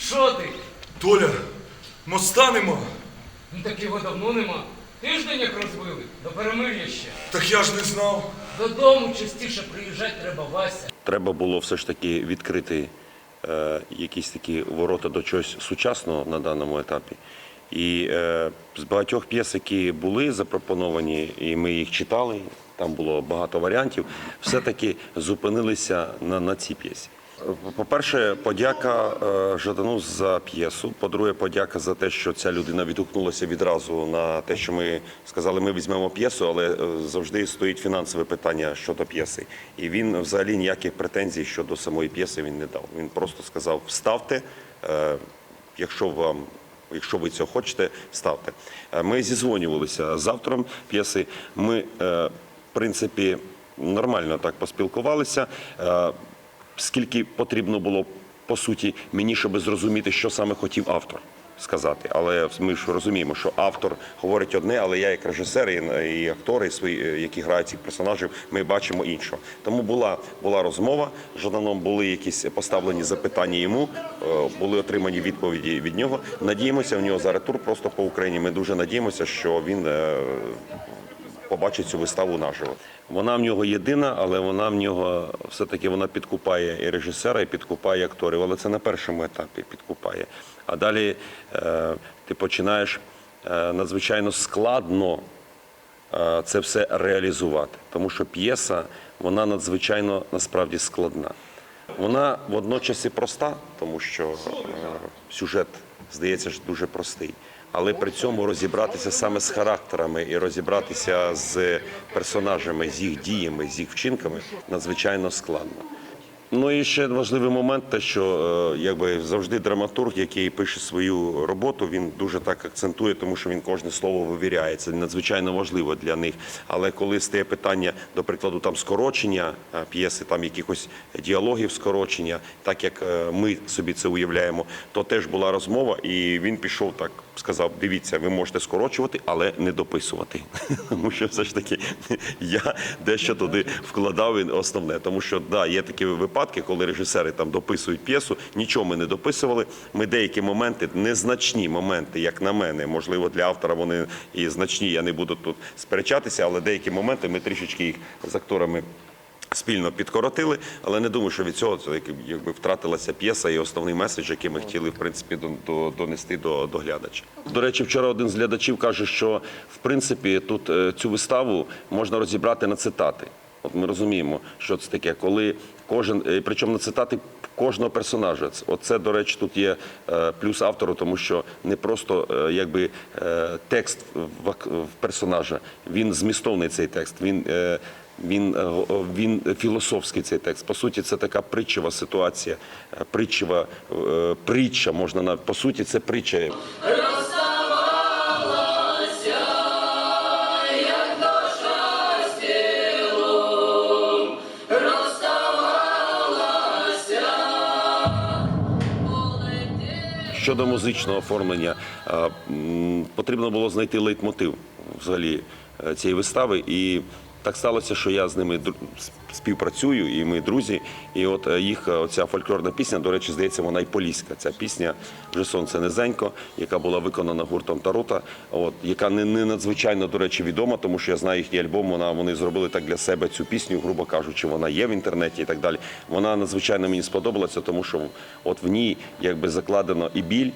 Що ти? Толя, моста нема. Ну так його давно нема. Тиждень як розбили, до перемир'я ще. Так я ж не знав. Додому частіше приїжджати треба Вася. Треба було все ж таки відкрити е, якісь такі ворота до чогось сучасного на даному етапі. І е, з багатьох п'єс, які були запропоновані, і ми їх читали, там було багато варіантів, все-таки зупинилися на, на цій п'єсі. По-перше, подяка е, Жадану за п'єсу. По-друге, подяка за те, що ця людина відгукнулася відразу на те, що ми сказали, ми візьмемо п'єсу, але е, завжди стоїть фінансове питання щодо п'єси. І він взагалі ніяких претензій щодо самої п'єси він не дав. Він просто сказав: вставте, е, якщо вам. Якщо ви цього хочете, ставте. Ми зізвонювалися з автором п'єси. Ми, в принципі, нормально так поспілкувалися. Е, Скільки потрібно було по суті мені, щоб зрозуміти, що саме хотів автор сказати. Але ми ж розуміємо, що автор говорить одне, але я як режисер і, і актори, свої, е, які грають цих персонажів, ми бачимо іншого. Тому була, була розмова Жаданом, були якісь поставлені запитання йому, е, були отримані відповіді від нього. Надіємося, в нього зараз тур просто по Україні. Ми дуже надіємося, що він. Побачить цю виставу наживо. Вона в нього єдина, але вона в нього все-таки вона підкупає і режисера, і підкупає акторів. Але це на першому етапі підкупає. А далі е, ти починаєш е, надзвичайно складно е, це все реалізувати, тому що п'єса вона надзвичайно насправді складна. Вона водночас і проста, тому що е, сюжет здається ж дуже простий. Але при цьому розібратися саме з характерами і розібратися з персонажами, з їх діями, з їх вчинками надзвичайно складно. Ну і ще важливий момент, те, що е, якби завжди драматург, який пише свою роботу, він дуже так акцентує, тому що він кожне слово вивіряє. Це надзвичайно важливо для них. Але коли стає питання, до прикладу, там скорочення е, п'єси, там якихось діалогів скорочення, так як е, ми собі це уявляємо, то теж була розмова, і він пішов так, сказав: дивіться, ви можете скорочувати, але не дописувати. Тому що все ж таки я дещо туди вкладав основне. Тому що да, є такі випадки, коли режисери там дописують п'єсу, нічого ми не дописували. Ми деякі моменти, незначні моменти, як на мене, можливо, для автора вони і значні. Я не буду тут сперечатися, але деякі моменти ми трішечки їх з акторами. Спільно підкоротили, але не думаю, що від цього це якби втратилася п'єса і основний меседж, який ми хотіли в принципі до, до, донести до, до глядача. До речі, вчора один з глядачів каже, що в принципі тут е, цю виставу можна розібрати на цитати. От ми розуміємо, що це таке, коли кожен, е, причому на цитати кожного персонажа. Оце, до речі, тут є е, плюс автору, тому що не просто е, якби текст в, персонажа, він змістовний цей текст. Він він, він філософський цей текст. По суті, це така притчева ситуація, притчева притча можна на по суті, це притча. Щодо музичного оформлення, е, потрібно було знайти лейтмотив взагалі е, цієї вистави. І так сталося, що я з ними співпрацюю, і ми друзі. І от е, їх е, оця фольклорна пісня, до речі, здається, вона і поліська. Ця пісня вже сонце низенько, яка була виконана гуртом Тарута, от яка не, не надзвичайно, до речі, відома, тому що я знаю їхній альбом. Вона вони зробили так для себе цю пісню, грубо кажучи, вона є в інтернеті і так далі. Вона надзвичайно мені сподобалася, тому що от в ній якби закладено і біль.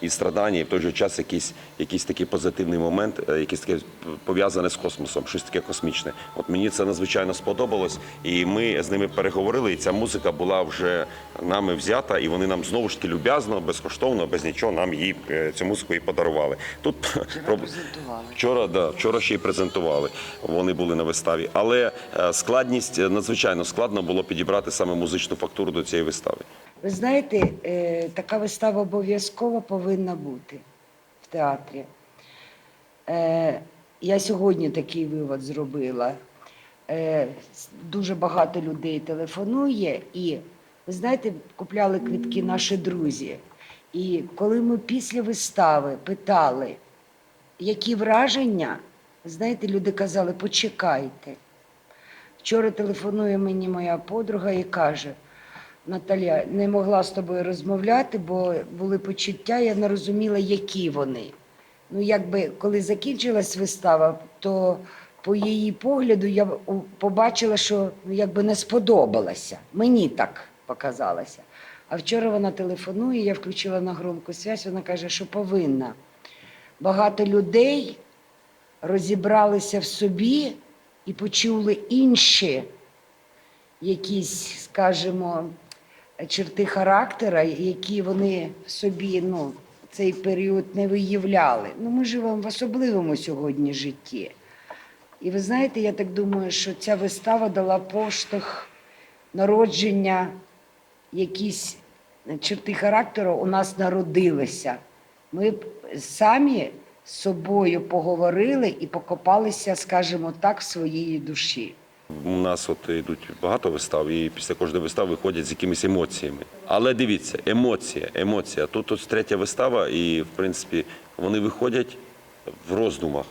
І страдання, і в той же час якийсь, якийсь такий позитивний момент, е, якийсь таке пов'язане з космосом, щось таке космічне. От мені це надзвичайно сподобалось, і ми з ними переговорили. І ця музика була вже нами взята, і вони нам знову ж таки люб'язно, безкоштовно, без нічого нам її е, цю музику і подарували. Тут проб- вчора, да, вчора ще й презентували. Вони були на виставі. Але е, складність надзвичайно складно було підібрати саме музичну фактуру до цієї вистави. Ви знаєте, е, така вистава обов'язково повинна бути в театрі. Е, Я сьогодні такий вивод зробила. Е, Дуже багато людей телефонує, і ви знаєте, купляли квитки наші друзі. І коли ми після вистави питали, які враження, знаєте, люди казали, почекайте. Вчора телефонує мені моя подруга і каже: Наталя, не могла з тобою розмовляти, бо були почуття, я не розуміла, які вони. Ну, якби коли закінчилась вистава, то по її погляду я побачила, що ну, якби не сподобалася. Мені так показалося. А вчора вона телефонує, я включила на громку связь, вона каже, що повинна. Багато людей розібралися в собі і почули інші якісь, скажімо, черти характера, які вони собі ну, цей період не виявляли. Ну, ми живемо в особливому сьогодні житті. І ви знаєте, я так думаю, що ця вистава дала поштовх народження, якісь черти характеру у нас народилися. Ми б самі з собою поговорили і покопалися, скажімо так, в своїй душі. У нас от йдуть багато вистав, і після кожної вистави виходять з якимись емоціями. Але дивіться, емоція, емоція. Тут ось третя вистава, і в принципі вони виходять в роздумах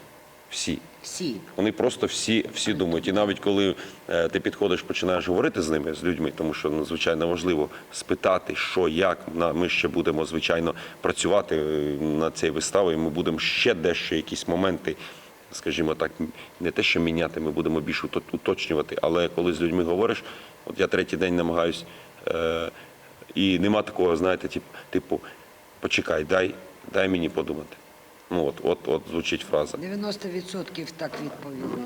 всі. Всі. Вони просто всі, всі думають. І навіть коли е, ти підходиш, починаєш говорити з ними, з людьми, тому що надзвичайно важливо спитати, що, як. На- Ми ще будемо, звичайно, працювати е, над цією виставою. Ми будемо ще дещо, якісь моменти, скажімо так, не те, що міняти, ми будемо більш уто- уточнювати. Але коли з людьми говориш, от я третій день намагаюсь, е, і нема такого, знаєте, тип- типу, почекай, дай, дай мені подумати. Ну от, от, от звучить фраза. 90% так відповіли.